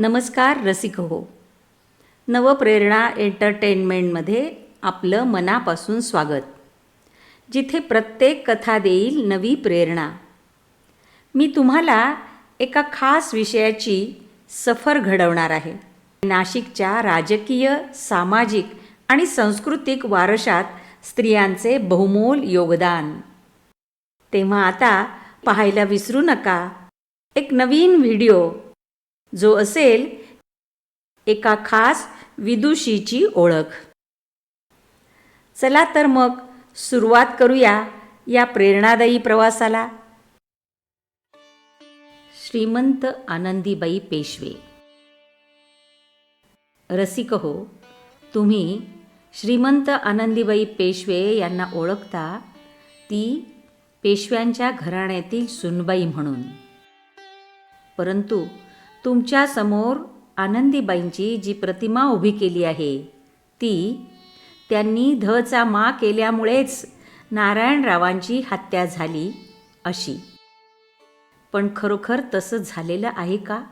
नमस्कार रसिक हो. नवप्रेरणा एंटरटेनमेंटमध्ये आपलं मनापासून स्वागत. जिथे प्रत्येक कथा देईल नवी प्रेरणा. मी तुम्हाला एका खास विषयाची सफर घडवणार आहे. नाशिकच्या राजकीय सामाजिक आणि सांस्कृतिक वारशात स्त्रियांचे बहुमोल योगदान. तेव्हा आता पाहायला विसरू नका. एक नवीन व्हिडिओ जो असेल एका खास विदुषीची ओळख. चला तर मग सुरुवात करूया या प्रेरणादायी प्रवासाला. श्रीमंत आनंदीबाई पेशवे. रसिक हो तुम्ही श्रीमंत आनंदीबाई पेशवे यांना ओळखता ती पेशव्यांच्या घराण्यातील सुनबाई म्हणून. परंतु तुमच्यासमोर आनंदीबाईंची जी प्रतिमा उभी केली आहे ती त्यांनी धचा मा केल्यामुळेच नारायणरावांची हत्या झाली अशी. पण खरोखर तसं झालेलं आहे का?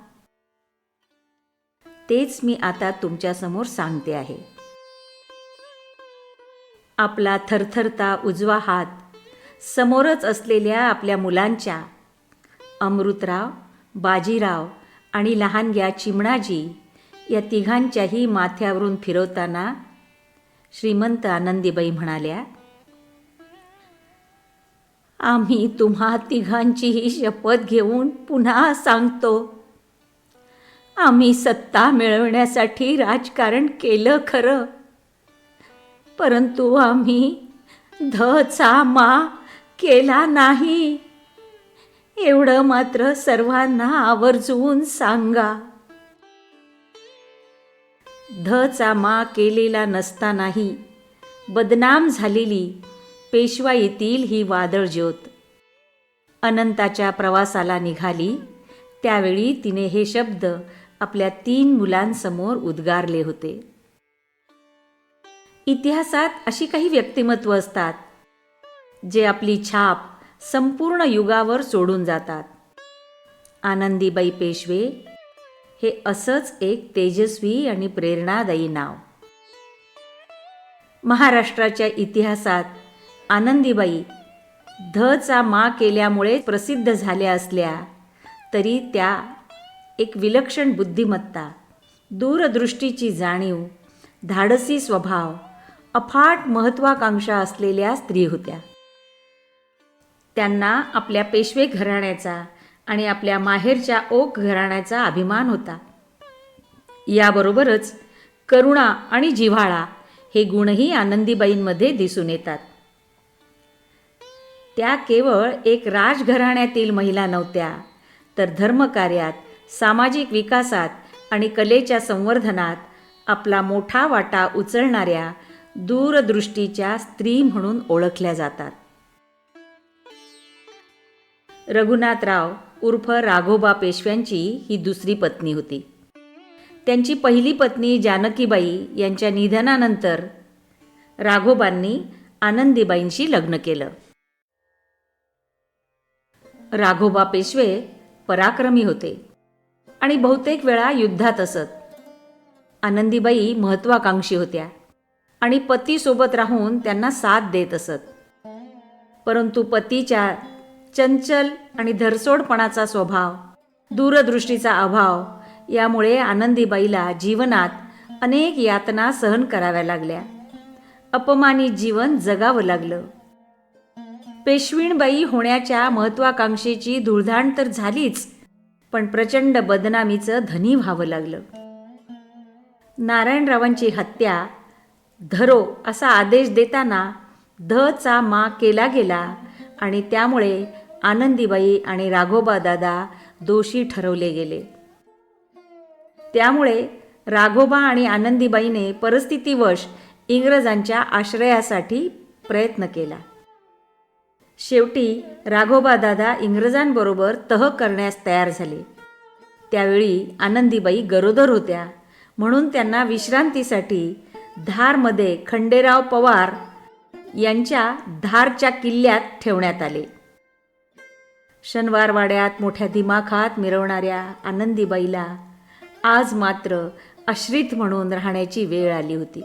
तेच मी आता तुमच्यासमोर सांगते आहे. आपला थरथरता उजवा हात समोरच असलेल्या आपल्या मुलांच्या अमृतराव बाजीराव आणि लहानग्या चिमणाजी या तिघांच्याही माथ्यावरून फिरवताना श्रीमंत आनंदीबाई म्हणाल्या आम्ही तुम्हा तिघांचीही शपथ घेऊन पुन्हा सांगतो. आम्ही सत्ता मिळवण्यासाठी राजकारण केलं खरं. परंतु आम्ही ध चा मा केला नाही. एवढं मात्र सर्वांना आवर्जून सांगा. धचा मा केलेला नसतानाही बदनाम झालेली पेशवा येथील ही वादळ ज्योत. अनंताच्या प्रवासाला निघाली त्यावेळी तिने हे शब्द आपल्या तीन मुलांसमोर उद्गारले होते. इतिहासात अशी काही व्यक्तिमत्व असतात जे आपली छाप संपूर्ण युगावर सोडून जातात. आनंदीबाई पेशवे हे असंच एक तेजस्वी आणि प्रेरणादायी नाव. महाराष्ट्राच्या इतिहासात आनंदीबाई धचा मा केल्यामुळे प्रसिद्ध झाल्या असल्या तरी त्या एक विलक्षण बुद्धिमत्ता दूरदृष्टीची जाणीव धाडसी स्वभाव अफाट महत्त्वाकांक्षा असलेल्या स्त्री होत्या. त्यांना आपल्या पेशवे घराण्याचा आणि आपल्या माहेरच्या ओक घराण्याचा अभिमान होता. याबरोबरच करुणा आणि जिव्हाळा हे गुणही आनंदीबाईंमध्ये दिसून येतात. त्या केवळ एक राजघराण्यातील महिला नव्हत्या तर धर्मकार्यात सामाजिक विकासात आणि कलेच्या संवर्धनात आपला मोठा वाटा उचलणाऱ्या दूरदृष्टीच्या स्त्री म्हणून ओळखल्या जातात. रघुनाथराव उर्फ राघोबा पेशव्यांची ही दुसरी पत्नी होती. त्यांची पहिली पत्नी जानकीबाई यांच्या निधनानंतर राघोबांनी आनंदीबाईंशी लग्न केलं. राघोबा पेशवे पराक्रमी होते आणि बहुतेक वेळा युद्धात असत. आनंदीबाई महत्वाकांक्षी होत्या आणि पतीसोबत राहून त्यांना साथ देत असत. परंतु पतीच्या चंचल आणि धरसोडपणाचा स्वभाव दूरदृष्टीचा अभाव यामुळे आनंदीबाईला जीवनात अनेक यातना सहन कराव्या लागल्या. अपमानित जीवन जगावं लागलं. पेशवीणबाई होण्याच्या महत्वाकांक्षेची धुळधाण तर झालीच पण प्रचंड बदनामीचं धनी व्हावं लागलं. नारायणरावांची हत्या धरो असा आदेश देताना ध चा मा केला गेला आणि त्यामुळे आनंदीबाई आणि राघोबा दादा दोषी ठरवले गेले. त्यामुळे राघोबा आणि आनंदीबाईने परिस्थितीवश इंग्रजांच्या आश्रयासाठी प्रयत्न केला. शेवटी राघोबा दादा इंग्रजांबरोबर तह करण्यास तयार झाले. त्यावेळी आनंदीबाई गरोदर होत्या. म्हणून त्यांना विश्रांतीसाठी धारमध्ये खंडेराव पवार यांच्या धारच्या किल्ल्यात ठेवण्यात आले. शनिवारवाड्यात मोठ्या दिमाखात मिरवणाऱ्या आनंदीबाईला आज मात्र आश्रित म्हणून राहण्याची वेळ आली होती.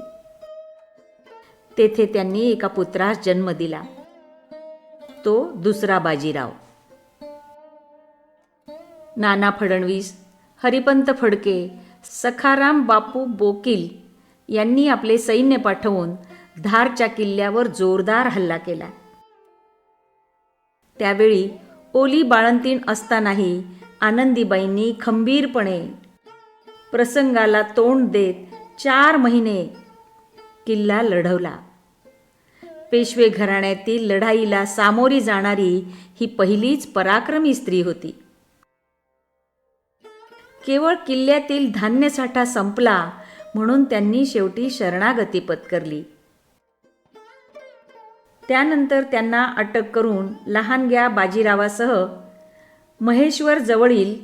तेथे त्यांनी एका पुत्रास जन्म दिला. तो दुसरा बाजीराव. नाना फडणवीस हरिपंत फडके सखाराम बापू बोकील यांनी आपले सैन्य पाठवून धारच्या किल्ल्यावर जोरदार हल्ला केला. त्यावेळी ओली बाळंतीण असतानाही आनंदीबाईंनी खंबीरपणे प्रसंगाला तोंड देत चार महिने किल्ला लढवला. पेशवे घराण्यातील लढाईला सामोरी जाणारी ही पहिलीच पराक्रमी स्त्री होती. केवळ किल्ल्यातील धान्यसाठा संपला म्हणून त्यांनी शेवटी शरणागती पत्करली. त्यानंतर त्यांना अटक करून लहानग्या बाजीरावासह महेश्वर जवळील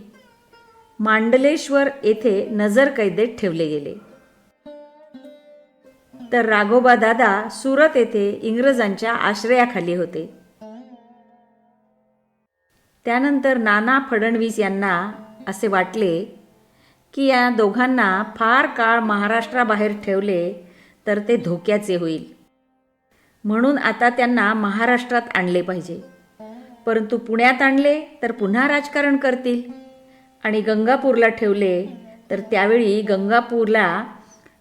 मांडलेश्वर येथे नजरकैदेत ठेवले गेले. तर राघोबा दादा सुरत येथे इंग्रजांच्या आश्रयाखाली होते. त्यानंतर नाना फडणवीस यांना असे वाटले की या दोघांना फार काळ महाराष्ट्राबाहेर ठेवले तर ते धोक्याचे होईल. म्हणून आता त्यांना महाराष्ट्रात आणले पाहिजे. परंतु पुण्यात आणले तर पुन्हा राजकारण करतील. आणि गंगापूरला ठेवले तर त्यावेळी गंगापूरला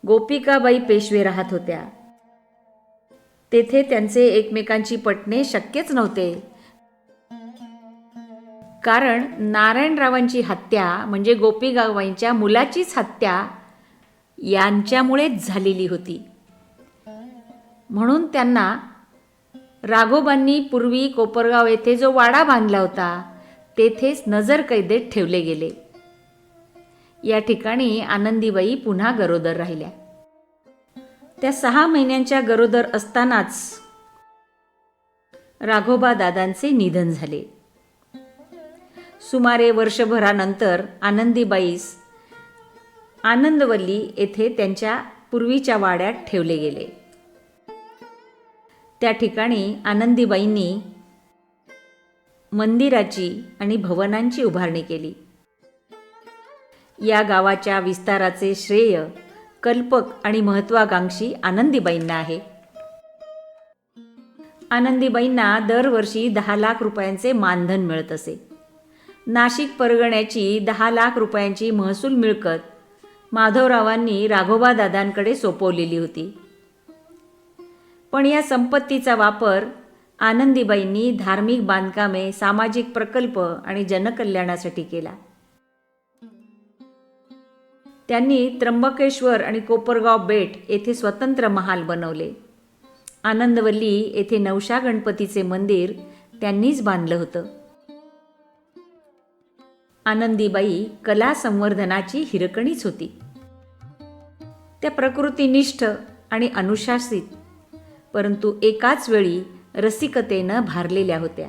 गोपिकाबाई पेशवे राहत होत्या. तेथे त्यांचे एकमेकांची पटणे शक्यच नव्हते. कारण नारायणरावांची हत्या म्हणजे गोपीगावाईंच्या मुलाचीच हत्या यांच्यामुळेच झालेली होती. म्हणून त्यांना राघोबांनी पूर्वी कोपरगाव येथे जो वाडा बांधला होता तेथेच नजरकैदेत ठेवले गेले. या ठिकाणी आनंदीबाई पुन्हा गरोदर राहिल्या. त्या सहा महिन्यांच्या गरोदर असतानाच राघोबा दादांचे निधन झाले. सुमारे वर्षभरानंतर आनंदीबाईस आनंदवल्ली येथे त्यांच्या पूर्वीच्या वाड्यात ठेवले गेले. त्या ठिकाणी आनंदीबाईंनी मंदिराची आणि भवनांची उभारणी केली. या गावाच्या विस्ताराचे श्रेय कल्पक आणि महत्वाकांक्षी आनंदीबाईंना आहे. आनंदीबाईंना दरवर्षी दहा लाख रुपयांचे मानधन मिळत असे. नाशिक परगण्याची दहा लाख रुपयांची महसूल मिळकत माधवरावांनी राघोबा दादांकडे सोपवलेली होती. पण या संपत्तीचा वापर आनंदीबाईंनी धार्मिक बांधकामे सामाजिक प्रकल्प आणि जनकल्याणासाठी केला. त्यांनी त्र्यंबकेश्वर आणि कोपरगाव बेट येथे स्वतंत्र महाल बनवले. आनंदवल्ली येथे नवशा गणपतीचे मंदिर त्यांनीच बांधलं होतं. आनंदीबाई कला संवर्धनाची हिरकणीच होती. त्या प्रकृतीनिष्ठ आणि अनुशासित परंतु एकाच वेळी रसिकतेनं भारलेल्या होत्या.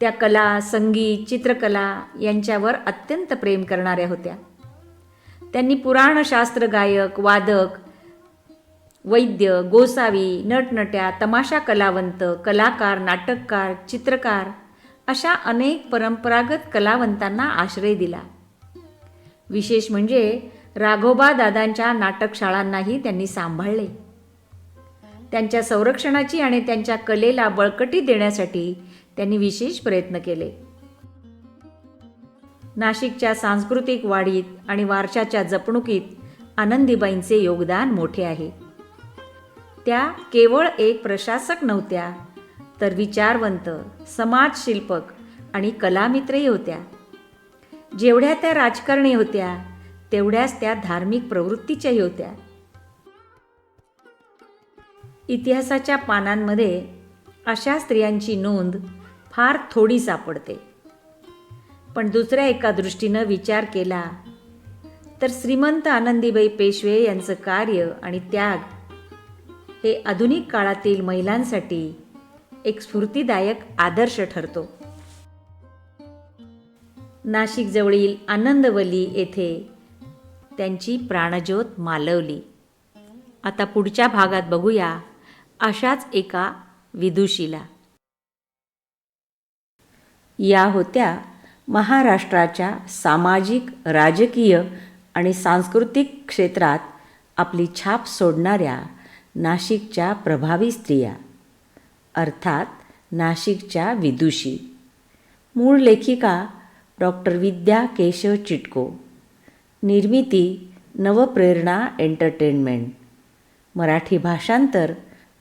त्या कला संगीत चित्रकला यांच्यावर अत्यंत प्रेम करणाऱ्या होत्या. त्यांनी पुराणशास्त्र गायक वादक वैद्य गोसावी नटनट्या तमाशा कलावंत कलाकार नाटककार चित्रकार अशा अनेक परंपरागत कलावंतांना आश्रय दिला. विशेष म्हणजे राघोबा दादांच्या नाटकशाळांनाही त्यांनी सांभाळले. त्यांच्या संरक्षणाची आणि त्यांच्या कलेला बळकटी देण्यासाठी त्यांनी विशेष प्रयत्न केले. नाशिकच्या सांस्कृतिक वाढीत आणि वारशाच्या जपणुकीत आनंदीबाईंचे योगदान मोठे आहे. त्या केवळ एक प्रशासक नव्हत्या तर विचारवंत समाजशिल्पक आणि कलामित्रही होत्या. जेवढ्या त्या राजकारणी होत्या तेवढ्याच त्या धार्मिक प्रवृत्तीच्याही होत्या. इतिहासाच्या पानांमध्ये अशा स्त्रियांची नोंद फार थोडी सापडते. पण दुसऱ्या एका दृष्टीनं विचार केला तर श्रीमंत आनंदीबाई पेशवे यांचं कार्य आणि त्याग हे आधुनिक काळातील महिलांसाठी एक स्फूर्तीदायक आदर्श ठरतो. नाशिकजवळील आनंदवली येथे त्यांची प्राणज्योत मालवली. आता पुढच्या भागात बघूया अशाच एका विदुषीला. या होत्या महाराष्ट्राच्या सामाजिक राजकीय आणि सांस्कृतिक क्षेत्रात आपली छाप सोडणाऱ्या नाशिकच्या प्रभावी स्त्रिया अर्थात नाशिकच्या विदुषी. मूळ लेखिका डॉक्टर विद्या केशव चिटको. निर्मिती नवप्रेरणा एंटरटेनमेंट. मराठी भाषांतर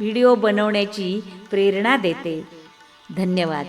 व्हिडिओ बनवण्याची प्रेरणा देते. धन्यवाद.